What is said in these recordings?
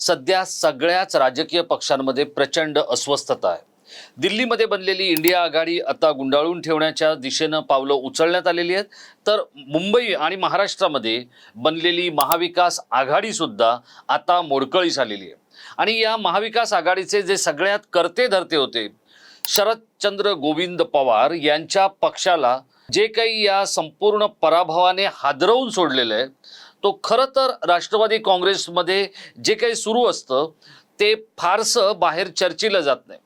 सध्या सगळ्याच राजकीय पक्षांमध्ये प्रचंड अस्वस्थता आहे. दिल्लीमध्ये बनलेली इंडिया आघाडी आता गुंडाळून ठेवण्याच्या दिशेनं पावलं उचलण्यात आलेली आहेत. तर मुंबई आणि महाराष्ट्रामध्ये बनलेली महाविकास आघाडीसुद्धा आता मोडकळीस आलेली आहे. आणि या महाविकास आघाडीचे जे सगळ्यात करते धरते होते शरदचंद्र गोविंद पवार यांच्या पक्षाला जे काही या संपूर्ण पराभवाने हादरवून सोडलेलं आहे तो खरं तर राष्ट्रवादी काँग्रेसमध्ये जे काही सुरू असतं ते फारसं बाहेर चर्चेला जात नाही.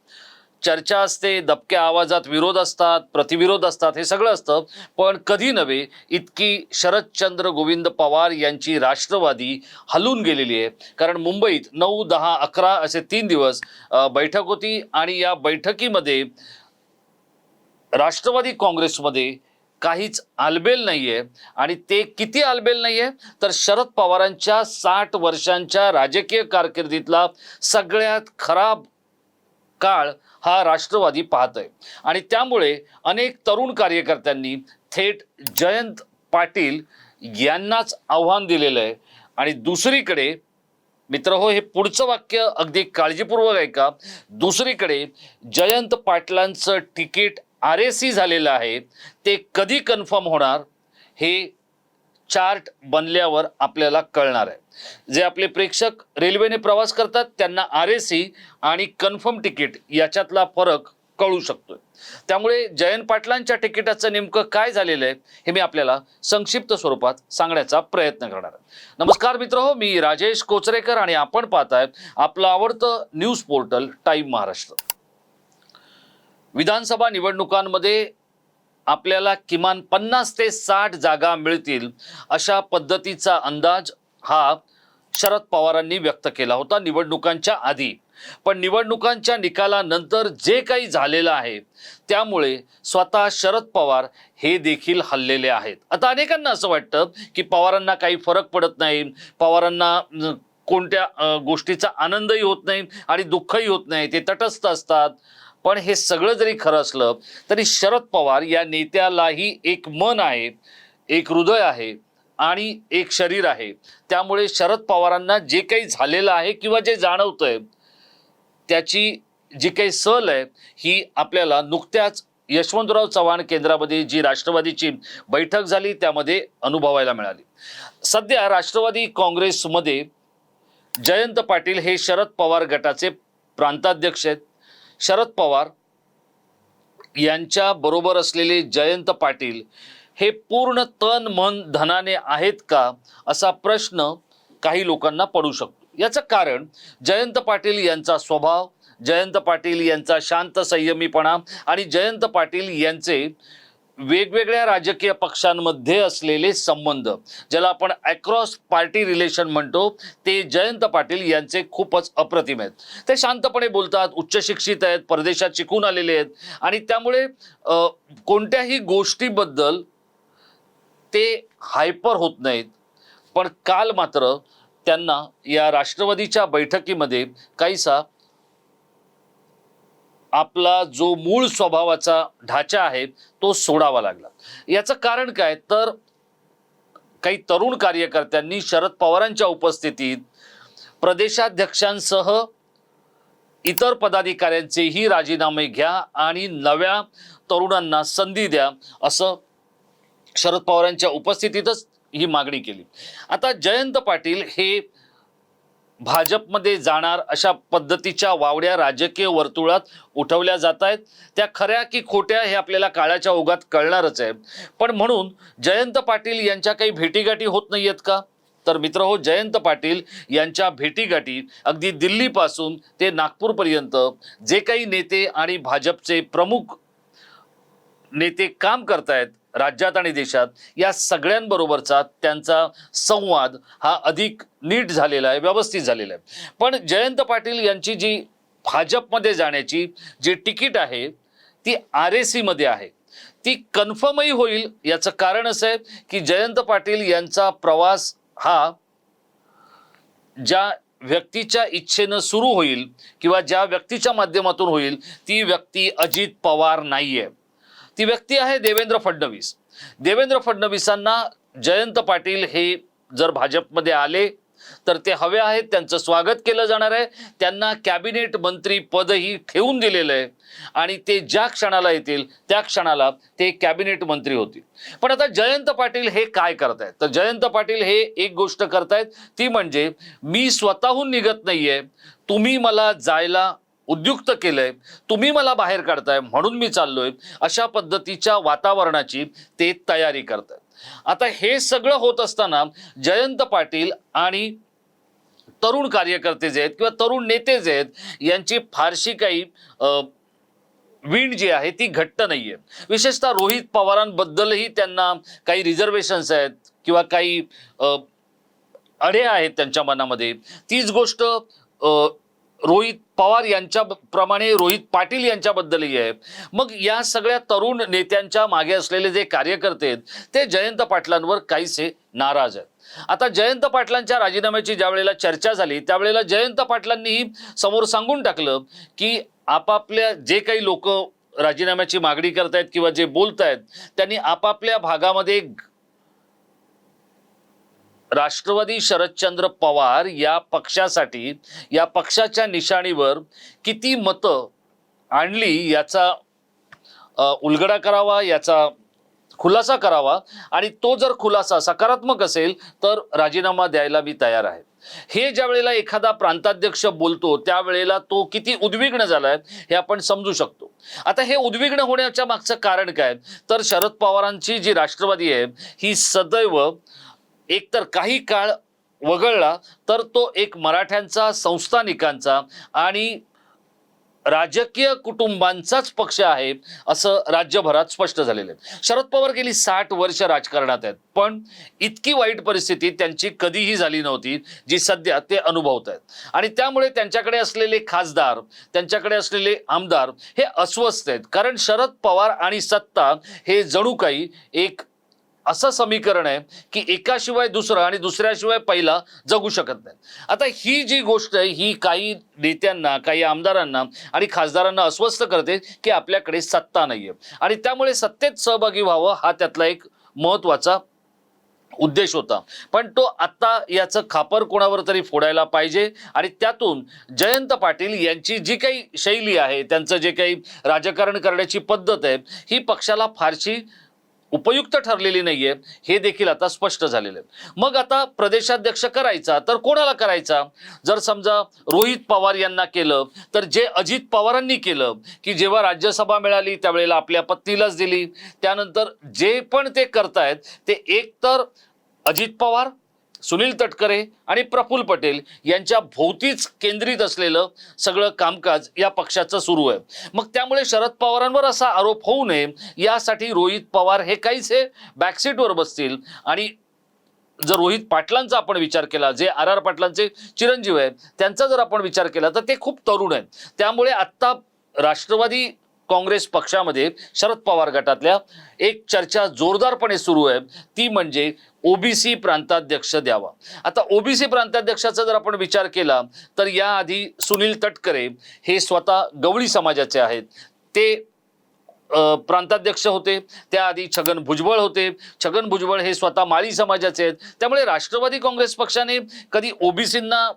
चर्चा असते दबक्या आवाजात विरोध असतात प्रतिविरोध असतात हे सगळं असतं. पण कधी नव्हे इतकी शरदचंद्र गोविंद पवार यांची राष्ट्रवादी हलून गेलेली आहे. कारण मुंबईत नऊ दहा अकरा असे तीन दिवस बैठक होती आणि या बैठकीमध्ये राष्ट्रवादी काँग्रेसमध्ये काहीच आलबेल नाही आहे आणि ते किती आलबेल नाही आहे तर शरद पवारांच्या साठ वर्षांच्या राजकीय कारकिर्दीतला सगळ्यात खराब काळ हा राष्ट्रवादी पाहत आहे आणि त्यामुळे अनेक तरुण कार्यकर्त्यांनी थेट जयंत पाटील यांनाच आव्हान दिलेलं आहे. आणि दुसरीकडे मित्र हो हे पुढचं वाक्य अगदी काळजीपूर्वक ऐका. दुसरीकडे जयंत पाटलांचं तिकीट आर ए सी झालेलं आहे ते कधी कन्फर्म होणार हे चार्ट बनल्यावर आपल्याला कळणार आहे. जे आपले प्रेक्षक रेल्वेने प्रवास करतात त्यांना आर ए सी आणि कन्फर्म तिकीट याच्यातला फरक कळू शकतोय. त्यामुळे जयंत पाटलांच्या तिकिटाचं नेमकं काय झालेलं आहे हे मी आपल्याला संक्षिप्त स्वरूपात सांगण्याचा प्रयत्न करणार आहे. नमस्कार मित्र हो मी राजेश कोचरेकर आणि आपण पाहताय आपलं आवडतं न्यूज पोर्टल टाईम महाराष्ट्र. विधानसभा निवडणुकांमध्ये आपल्याला किमान पन्नास ते साठ जागा मिळतील अशा पद्धतीचा अंदाज हा शरद पवारांनी व्यक्त केला होता निवडणुकांच्या आधी. पण निवडणुकांच्या निकालानंतर जे काही झालेलं आहे त्यामुळे स्वतः शरद पवार हे देखील हल्लेले आहेत. आता अनेकांना असं वाटतं की पवारांना काही फरक पडत नाही पवारांना कोणत्या गोष्टीचा आनंदही होत नाही आणि दुःखही होत नाही ते तटस्थ असतात. पण हे सगळं जरी खरं असलं तरी शरद पवार या नेत्यालाही एक मन आहे एक हृदय आहे आणि एक शरीर आहे. त्यामुळे शरद पवारांना जे काही झालेलं आहे किंवा जे जाणवतंय त्याची जी काही सल आहे ही आपल्याला नुकत्याच यशवंतराव चव्हाण केंद्रामध्ये जी राष्ट्रवादीची बैठक झाली त्यामध्ये अनुभवायला मिळाली. सध्या राष्ट्रवादी काँग्रेसमध्ये जयंत पाटील हे शरद पवार गटाचे प्रांताध्यक्ष आहेत. शरद पवार यांच्या बरोबर असलेले जयंत पाटील हे पूर्ण तन मन धनाने आहेत का असा प्रश्न काही लोकांना पडू शकतो. याचं कारण जयंत पाटील यांचा स्वभाव जयंत पाटील यांचा शांत संयमीपणा आणि जयंत पाटील यांचे वेगवेगळ्या राजकीय पक्षांमध्ये असलेले संबंध ज्याला आपण अक्रॉस पार्टी रिलेशन म्हणतो ते जयंत पाटील यांचे खूपच अप्रतिम आहेत. ते शांतपणे बोलतात उच्च शिक्षित आहेत परदेशात शिकून आलेले आहेत आणि त्यामुळे कोणत्याही गोष्टीबद्दल ते हायपर होत नाहीत. पण काल मात्र त्यांना या राष्ट्रवादीच्या बैठकीमध्ये काहीसा आपला जो मूळ स्वभावाचा ढाचा आहे तो सोडावा लागला. याचं कारण काय? तर काही तरुण कार्यकर्त्यांनी शरद पवारांच्या उपस्थितीत प्रदेशाध्यक्षांसह इतर पदाधिकाऱ्यांचेही राजीनामे घ्या आणि नव्या तरुणांना संधी द्या असं शरद पवारांच्या उपस्थितीतच ही मागणी केली. आता जयंत पाटील हे भाजपमध्ये जाणार अशा पद्धतीच्या वावड्या राजकीय वर्तुळात उठवल्या जात आहेत. त्या खऱ्या की खोट्या हे आपल्याला काळाच्या ओघात कळणारच आहे. पण म्हणून जयंत पाटील यांच्या काही भेटीगाठी होत नाही आहेत का? तर मित्र हो जयंत पाटील यांच्या भेटीगाठी अगदी दिल्लीपासून ते नागपूरपर्यंत जे काही नेते आणि भाजपचे प्रमुख नेते काम करतायत राज्यात आणि देशात या सगळ्यांबरोबरचा त्यांचा संवाद हा अधिक नीट झालेला आहे व्यवस्थित झालेला आहे. पण जयंत पाटील यांची जी भाजपमध्ये जाण्याची जी तिकीट आहे ती आर ए सीमध्ये आहे. ती कन्फर्मही होईल याचं कारण असं आहे की जयंत पाटील यांचा प्रवास हा ज्या व्यक्तीच्या इच्छेनं सुरू होईल किंवा ज्या व्यक्तीच्या माध्यमातून होईल ती व्यक्ती अजित पवार नाही आहे ती व्यक्ती आहे देवेंद्र फडणवीस. देवेंद्र फडणवीसांना जयंत पाटील हे जर भाजपमध्ये आले तर ते हवे आहेत त्यांचं स्वागत केलं जाणार आहे. त्यांना कॅबिनेट मंत्री पदही ठेवून दिलेलं आहे. आणि ते ज्या क्षणाला येतील त्या क्षणाला ते कॅबिनेट मंत्री होतील. पण आता जयंत पाटील हे काय करतायत? तर जयंत पाटील हे एक गोष्ट करतायत ती म्हणजे मी स्वतःहून निघत नाहीये. तुम्ही मला जायला उद्युक्त केलंय. तुम्ही मला बाहेर काढताय म्हणून मी चाललोय. अशा पद्धतीच्या वातावरणाची ते तयारी करतायत आता हे सगळं होत असताना जयंत पाटील आणि तरुण कार्यकर्ते जे आहेत किंवा तरुण नेते जे आहेत यांची फारशी काही विंड वीण जी आहे ती घट्ट नाहीये. विशेषतः रोहित पवारांबद्दलही त्यांना काही रिझर्वेशन्स आहेत किंवा काही अडे आहेत त्यांच्या मनामध्ये. तीच गोष्ट रोहित पवार यांच्या प्रमाणे रोहित पाटील यांच्याबद्दलही आहे मग या सगळ्या तरुण नेत्यांच्या मागे असलेले जे कार्यकर्ते आहेत ते जयंत पाटलांवर काहीसे नाराज आहेत. आता जयंत पाटलांच्या राजीनाम्याची ज्या वेळेला चर्चा झाली त्यावेळेला जयंत पाटलांनीही समोर सांगून टाकलं की आपापल्या जे काही लोक राजीनाम्याची मागणी करतायत किंवा जे बोलतायत त्यांनी आपापल्या भागामध्ये राष्ट्रवादी शरदचंद्र पवार या पक्षासाठी या पक्षाच्या निशाणीवर किती मतं आणली याचा उलगडा करावा याचा खुलासा करावा आणि तो जर खुलासा सकारात्मक असेल तर राजीनामा द्यायला मी तयार आहे. हे ज्या वेळेला एखादा प्रांताध्यक्ष बोलतो त्यावेळेला तो किती उद्विग्न झालाय हे आपण समजू शकतो. आता हे उद्विग्न होण्याच्या मागचं कारण काय? तर शरद पवारांची जी राष्ट्रवादी आहे ही सदैव एकतर काही काळ वगळला तर तो एक मराठ्यांचा संस्थानिकांचा आणि राजकीय कुटुंबांचाच पक्ष आहे असं राज्यभरात स्पष्ट झालेलं आहे. शरद पवार गेली साठ वर्ष राजकारणात आहेत पण इतकी वाईट परिस्थिती त्यांची कधीही झाली नव्हती जी सध्या ते अनुभवत आहेत. आणि त्यामुळे त्यांच्याकडे असलेले खासदार त्यांच्याकडे असलेले आमदार हे अस्वस्थ आहेत. कारण शरद पवार आणि सत्ता हे जणू काही एक असं समीकरण आहे की एकाशिवाय दुसरं आणि दुसऱ्याशिवाय पहिला जगू शकत नाही. आता ही जी गोष्ट आहे ही काही नेत्यांना काही आमदारांना आणि खासदारांना अस्वस्थ करते की आपल्याकडे सत्ता नाहीये. आणि त्यामुळे सत्तेत सहभागी व्हावं हा त्यातला एक महत्त्वाचा उद्देश होता. पण तो आत्ता याचं खापर कोणावर तरी फोडायला पाहिजे आणि त्यातून जयंत पाटील यांची जी काही शैली आहे त्यांचं जे काही राजकारण करण्याची पद्धत आहे ही पक्षाला फारशी उपयुक्त ठरलेली नाहीये हे देखील आता स्पष्ट झालेलं. आहे मग आता प्रदेशाध्यक्ष करायचा तर कोणाला करायचा? जर समजा रोहित पवार यांना केलं तर जे अजित पवारांनी केलं की जेव्हा राज्यसभा मिळाली त्यावेळेला आपल्या पत्नीलाच दिली. त्यानंतर जे पण ते करतायत ते एक तर अजित पवार सुनील तटकरे आणि प्रफुल्ल पटेल यांच्या भोवतीच केंद्रित असलेलं सगळं कामकाज या पक्षाचं सुरू आहे. मग त्यामुळे शरद पवारांवर असा आरोप होऊ नये यासाठी रोहित पवार हे काहीच हे बॅकसीटवर बसतील आणि जर रोहित पाटलांचा आपण विचार केला जे आर आर पाटलांचे चिरंजीव आहेत त्यांचा जर आपण विचार केला तर ते खूप तरुण आहेत. त्यामुळे आत्ता राष्ट्रवादी काँग्रेस पक्षामध्ये शरद पवार गटातल्या एक चर्चा जोरदारपणे सुरू आहे. ती म्हणजे ओबीसी प्रांताध्यक्ष द्यावा. आता ओबीसी प्रांताध्यक्षाचा जर आपण विचार केला तर याआधी सुनील तटकरे हे स्वतः गवळी समाजाचे आहेत. ते प्रांताध्यक्ष होते. त्याआधी छगन भुजबळ होते. छगन भुजबळ हे स्वतः माळी समाजाचे आहेत. त्यामुळे राष्ट्रवादी काँग्रेस पक्षाने कधी ओबीसींना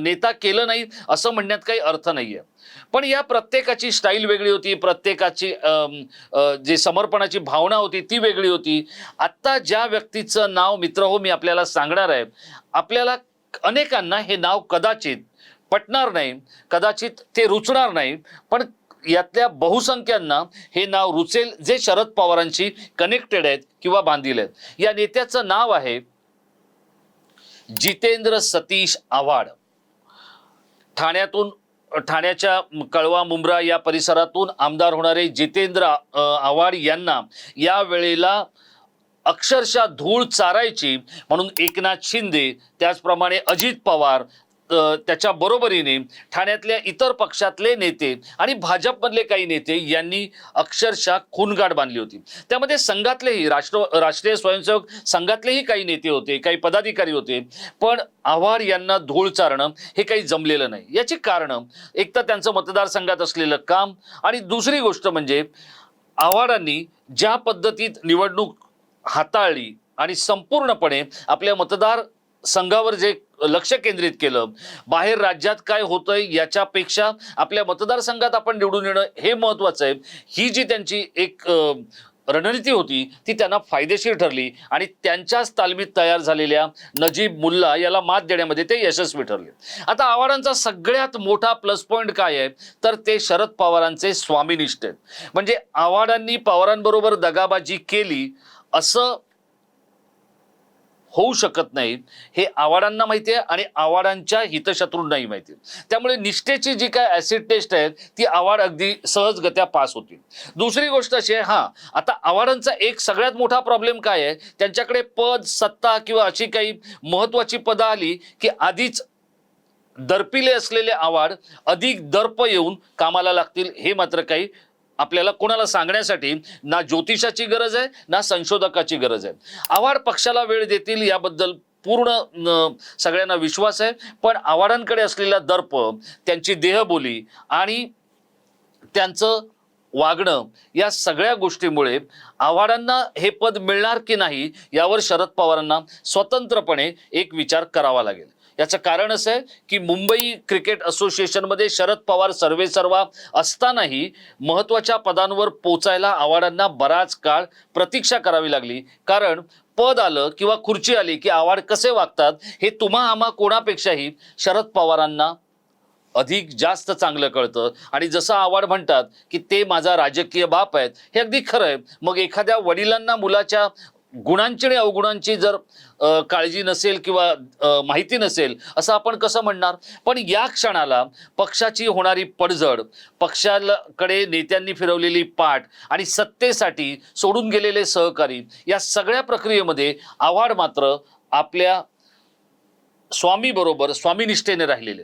नेता केलं नाही असं म्हणण्यात काही अर्थ नाही आहे पण या प्रत्येकाची स्टाईल वेगळी होती. प्रत्येकाची जे समर्पणाची भावना होती ती वेगळी होती. आत्ता ज्या व्यक्तीचं नाव मित्र हो मी आपल्याला सांगणार आहे. आपल्याला अनेकांना हे नाव कदाचित पटणार नाही. कदाचित ते रुचणार नाही. पण यातल्या बहुसंख्यांना हे नाव रुचेल जे शरद पवारांशी कनेक्टेड आहेत किंवा बांधील आहेत. या नेत्याचं नाव आहे जितेंद्र सतीश आव्हाड. ठाण्यातून ठाण्याच्या कळवा मुंब्रा या परिसरातून आमदार होणारे जितेंद्र आव्हाड यांना या वेळेला अक्षरशः धूळ चारायची म्हणून एकनाथ शिंदे त्याचप्रमाणे अजित पवार त्याच्या बरोबरीने ठाण्यातल्या इतर पक्षातले नेते आणि भाजपमधले काही नेते यांनी अक्षरशः खूनगाठ बांधली होती. त्यामध्ये संघातलेही राष्ट्र राष्ट्रीय स्वयंसेवक संघातलेही काही नेते होते काही पदाधिकारी होते पण आव्हाड यांना धूळ चारणं हे काही जमलेलं नाही. याची कारणं एक तर त्यांचं मतदारसंघात असलेलं काम आणि दुसरी गोष्ट म्हणजे आव्हाडांनी ज्या पद्धतीत निवडणूक हाताळली आणि संपूर्णपणे आपल्या मतदार संघावर जे लक्ष केंद्रित केलं. बाहेर राज्यात काय होतंय याच्यापेक्षा आपल्या मतदारसंघात आपण निवडून येणं हे महत्वाचं आहे. ही जी त्यांची एक रणनीती होती ती त्यांना फायदेशीर ठरली आणि त्यांच्याच तालमीत तयार झालेल्या नजीब मुल्ला याला मात देण्यामध्ये ते यशस्वी ठरले. आता आव्हाडांचा सगळ्यात मोठा प्लस पॉईंट काय आहे? तर ते शरद पवारांचे स्वामीनिष्ठ आहेत. म्हणजे आव्हाडांनी पवारांबरोबर दगाबाजी केली असं होऊ शकत नाही हे आवाडांना माहिती आहे आणि आव्हाडांच्या हितशत्रूंनाही माहिती आहे. त्यामुळे निष्ठेची जी काय ॲसिड टेस्ट आहे ती आवाड अगदी सहजगत्या पास होतील. दुसरी गोष्ट अशी आहे हा आता आव्हाडांचा एक सगळ्यात मोठा प्रॉब्लेम काय आहे? त्यांच्याकडे पद सत्ता किंवा अशी काही महत्त्वाची पदं आली की आधीच दर्पिले असलेले आवाड अधिक दर्प येऊन कामाला लागतील हे मात्र काही आपल्याला कोणाला सांगण्यासाठी ना ज्योतिषाची गरज आहे ना संशोधकाची गरज आहे. आव्हाड पक्षाला वेळ देतील याबद्दल पूर्ण सगळ्यांना विश्वास आहे. पण आव्हाडांकडे असलेला दर्प त्यांची देहबोली आणि त्यांचं वागणं या सगळ्या गोष्टीमुळे आव्हाडांना हे पद मिळणार की नाही यावर शरद पवारांना स्वतंत्रपणे एक विचार करावा लागेल. याचं कारण असं आहे की मुंबई क्रिकेट असोसिएशनमध्ये शरद पवार सर्वे सर्वा असतानाही महत्त्वाच्या पदांवर पोचायला आव्हाडांना बराच काळ प्रतीक्षा करावी लागली. कारण पद आलं किंवा खुर्ची आली की आव्हाड कसे वागतात हे तुम्हा आम्हा कोणापेक्षाही शरद पवारांना अधिक जास्त चांगलं कळतं. आणि जसं आव्हाड म्हणतात की ते माझा राजकीय बाप आहेत हे अगदी खरं आहे. मग एखाद्या वडिलांना मुलाच्या गुणांची आणि अवगुणांची जर काळजी नसेल किंवा माहिती नसेल असं आपण कसं म्हणणार? पण या क्षणाला पक्षाची होणारी पडझड पक्षाकडे नेत्यांनी फिरवलेली पाठ आणि सत्तेसाठी सोडून गेलेले सहकारी या सगळ्या प्रक्रियेमध्ये आव्हाड मात्र आपल्या स्वामीबरोबर स्वामीनिष्ठेने राहिलेले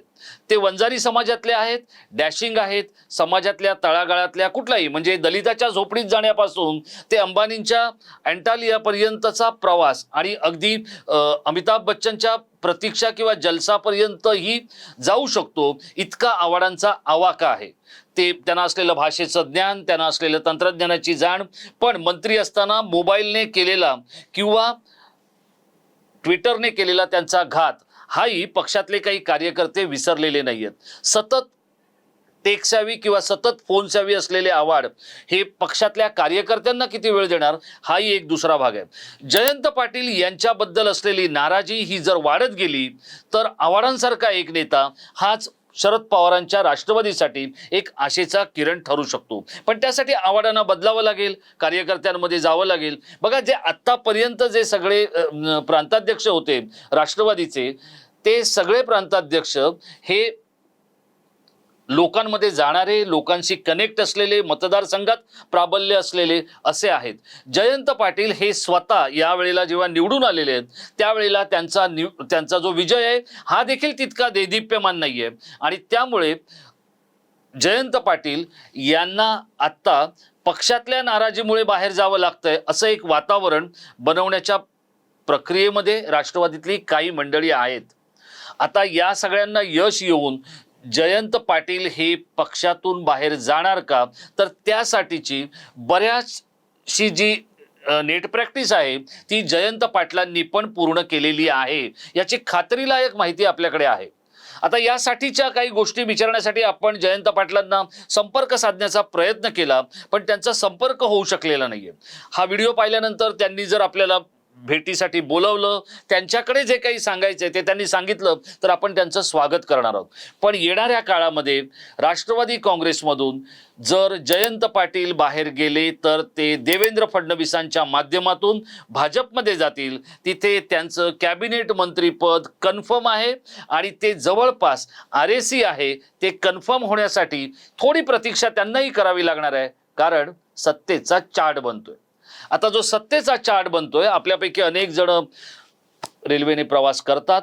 ते वंजारी समाजातले आहेत डॅशिंग आहेत समाजातल्या तळागाळातल्या कुठलाही म्हणजे दलिताच्या झोपडीत जाण्यापासून ते अंबानींच्या अँटालियापर्यंतचा प्रवास आणि अगदी अमिताभ बच्चनच्या प्रतीक्षा किंवा जलसापर्यंतही जाऊ शकतो इतका आव्हाडांचा आवाका आहे. ते त्यांना असलेलं भाषेचं ज्ञान त्यांना असलेलं तंत्रज्ञानाची जाण पण मंत्री असताना मोबाईलने केलेला किंवा ट्विटरने केलेला त्यांचा घात हाही पक्षातले काही कार्यकर्ते विसरलेले नाही आहेत सतत टेक्सावी किंवा सतत फोनसावी असलेले आवाड हे पक्षातल्या कार्यकर्त्यांना किती वेळ देणार हाही एक दुसरा भाग आहे. जयंत पाटील यांच्याबद्दल असलेली नाराजी ही जर वाढत गेली तर आव्हाडांसारखा एक नेता हाच शरद पवारांच्या राष्ट्रवादीसाठी एक आशेचा किरण ठरू शकतो. पण त्यासाठी आव्हाडांना बदलावं लागेल कार्यकर्त्यांमध्ये जावं लागेल. बघा जे आत्तापर्यंत जे सगळे प्रांताध्यक्ष होते राष्ट्रवादीचे ते सगळे प्रांताध्यक्ष हे लोकांमध्ये जाणारे लोकांशी कनेक्ट असलेले मतदारसंघात प्राबल्य असलेले असे आहेत. जयंत पाटील हे स्वतः यावेळेला जेव्हा निवडून आलेले आहेत त्यावेळेला त्यांचा निव त्यांचा जो विजय आहे हा देखील तितका देदीप्यमान नाही आहे आणि त्यामुळे जयंत पाटील यांना आत्ता पक्षातल्या नाराजीमुळे बाहेर जावं लागतंय असं एक वातावरण बनवण्याच्या प्रक्रियेमध्ये राष्ट्रवादीतली काही मंडळी आहेत. आता या सगळ्यांना यश येऊन जयंत पाटील हे पक्षातून बाहेर जाणार का? तर त्यासाठीची बऱ्याचशी जी नेट प्रॅक्टिस आहे ती जयंत पाटलांनी पण पूर्ण केलेली आहे. याची खात्रीलायक माहिती आपल्याकडे आहे. आता यासाठीच्या काही गोष्टी विचारण्यासाठी आपण जयंत पाटलांना संपर्क साधण्याचा प्रयत्न केला पण त्यांचा संपर्क होऊ शकलेला नाहीये. हा व्हिडिओ पाहिल्यानंतर त्यांनी जर आपल्याला भेटीसाठी बोलवलं त्यांच्याकडे जे काही सांगायचं आहे ते त्यांनी सांगितलं तर आपण त्यांचं स्वागत करणार आहोत. पण येणाऱ्या काळामध्ये राष्ट्रवादी काँग्रेसमधून जर जयंत पाटील बाहेर गेले तर ते देवेंद्र फडणवीसांच्या माध्यमातून भाजपमध्ये जातील. तिथे त्यांचं कॅबिनेट मंत्रीपद कन्फर्म आहे आणि ते जवळपास आर ए सी आहे ते कन्फर्म होण्यासाठी थोडी प्रतीक्षा त्यांनाही करावी लागणार आहे. कारण सत्तेचा चाट बनतोय. आता जो सत्तेचा चार्ट बनतोय आपल्यापैकी अनेक जण रेल्वेने प्रवास करतात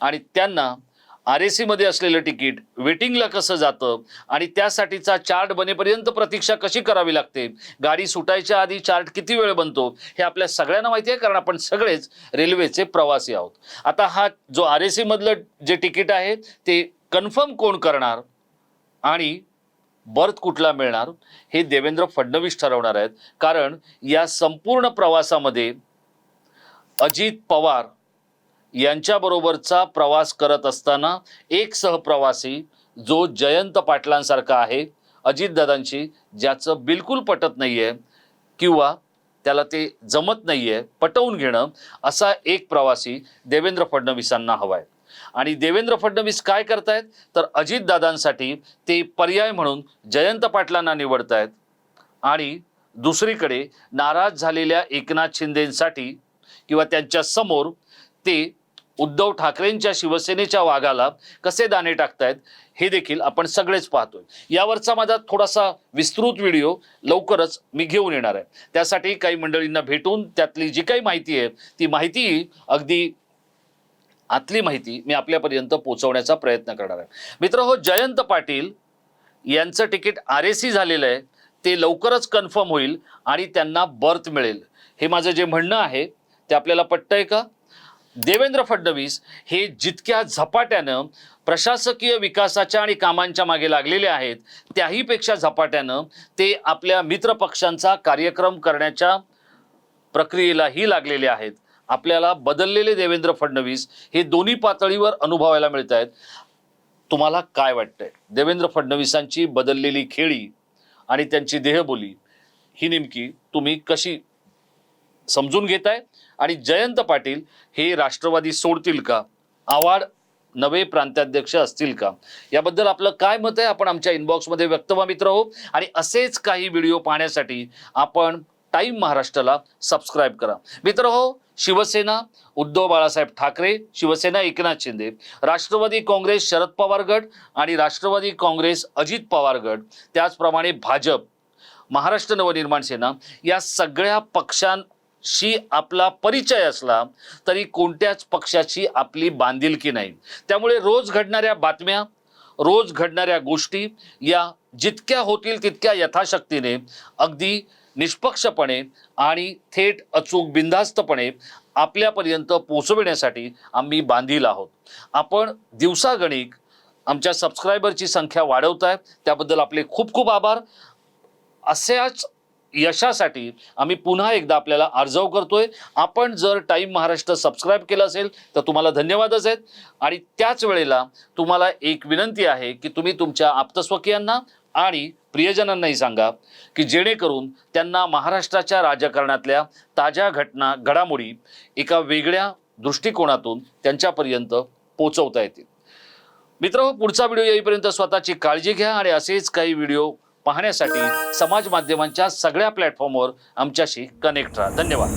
आणि त्यांना आर ए सीमध्ये असलेलं तिकीट वेटिंगला कसं जातं आणि त्यासाठीचा चार्ट बनेपर्यंत प्रतीक्षा कशी करावी लागते? गाडी सुटायच्या आधी चार्ट किती वेळ बनतो? हे आपल्या सगळ्यांना माहिती आहे कारण आपण सगळेच रेल्वेचे प्रवासी आहोत. आता हा जो आर ए सीमधलं जे तिकीट आहे ते कन्फर्म कोण करणार? आणि बर्थ कुठला मिळणार? हे देवेंद्र फडणवीस ठरवणार आहेत. कारण या संपूर्ण प्रवासामध्ये अजित पवार यांच्याबरोबरचा प्रवास करत असताना एक सहप्रवासी जो जयंत पाटलांसारखा आहे अजितदादांशी ज्याचं बिलकुल पटत नाही आहे किंवा त्याला ते जमत नाही आहे पटवून घेणं असा एक प्रवासी देवेंद्र फडणवीसांना हवा आहे आणि देवेंद्र फडणवीस काय करतायत? तर अजितदादांसाठी ते पर्याय म्हणून जयंत पाटलांना निवडतायत. आणि दुसरीकडे नाराज झालेल्या एकनाथ शिंदेसाठी किंवा त्यांच्यासमोर ते उद्धव ठाकरेंच्या शिवसेनेच्या वाघाला कसे दाणे टाकतायत हे देखील आपण सगळेच पाहतोय. यावरचा माझा थोडासा विस्तृत व्हिडिओ लवकरच मी घेऊन येणार आहे. त्यासाठी काही मंडळींना भेटून त्यातली जी काही माहिती आहे ती माहिती अगदी आतली माहिती मी आपल्यापर्यंत पोहोचवण्याचा प्रयत्न करणार आहे. मित्र हो जयंत पाटील यांचं तिकीट आर ए सी झालेलं आहे. ते लवकरच कन्फर्म होईल आणि त्यांना बर्थ मिळेल. हे माझं जे म्हणणं आहे ते आपल्याला पटतंय का? देवेंद्र फडणवीस हे जितक्या झपाट्यानं प्रशासकीय विकासाच्या आणि कामांच्या मागे लागलेले आहेत त्याहीपेक्षा झपाट्यानं ते आपल्या मित्रपक्षांचा कार्यक्रम करण्याच्या प्रक्रियेलाही लागलेले आहेत. आपल्याला बदललेले देवेंद्र फडणवीस हे दोन्ही पातळीवर अनुभवायला मिळत आहेत. तुम्हाला काय वाटतंय? देवेंद्र फडणवीसांची बदललेली खेळी आणि त्यांची देहबोली ही नेमकी तुम्ही कशी समजून घेताय? आणि जयंत पाटील हे राष्ट्रवादी सोडतील का? आवाड नवे प्रांताध्यक्ष असतील का? याबद्दल आपलं काय मत आहे? आपण आमच्या इनबॉक्समध्ये व्यक्त व्हा मित्र हो. आणि असेच काही व्हिडिओ पाहण्यासाठी आपण टाईम महाराष्ट्राला सबस्क्राईब करा. मित्र हो शिवसेना उद्धव बाळासाहेब ठाकरे शिवसेना एकनाथ शिंदे राष्ट्रवादी काँग्रेस शरद पवार गट आणि राष्ट्रवादी काँग्रेस अजित पवार गट त्याचप्रमाणे भाजप महाराष्ट्र नवनिर्माण सेना या सगळ्या पक्षांशी आपला परिचय असला तरी कोणत्याच पक्षाची आपली बांधिलकी नाही. त्यामुळे रोज घडणाऱ्या बातम्या रोज घडणाऱ्या गोष्टी या जितक्या होतील तितक्या यथाशक्तीने अगदी निष्पक्षपणे आणि थेट अचूक बिनधास्तपणे आपल्यापर्यंत पोहोचविण्यासाठी आम्ही बांधील आहोत. आपण दिवसागणिक आमच्या सबस्क्रायबरची संख्या वाढवत आहे त्याबद्दल आपले खूप खूप आभार. अशाच यशासाठी आम्ही पुन्हा एकदा आपल्याला अर्जव करतोय. आपण जर टाईम महाराष्ट्र सबस्क्राईब केलं असेल तर तुम्हाला धन्यवादच आहेत. आणि त्याच वेळेला तुम्हाला एक विनंती आहे की तुम्ही तुमच्या आप्तस्वकीयांना आणि प्रियजनांनाही सांगा की जेणेकरून त्यांना महाराष्ट्राच्या राजकारणातल्या ताज्या घटना घडामोडी एका वेगळ्या दृष्टिकोनातून त्यांच्यापर्यंत पोचवता येतील. मित्र पुढचा व्हिडिओ येईपर्यंत स्वतःची काळजी घ्या आणि असेच काही व्हिडिओ पाहण्यासाठी समाज माध्यमांच्या सगळ्या प्लॅटफॉर्मवर आमच्याशी कनेक्ट राहा. धन्यवाद.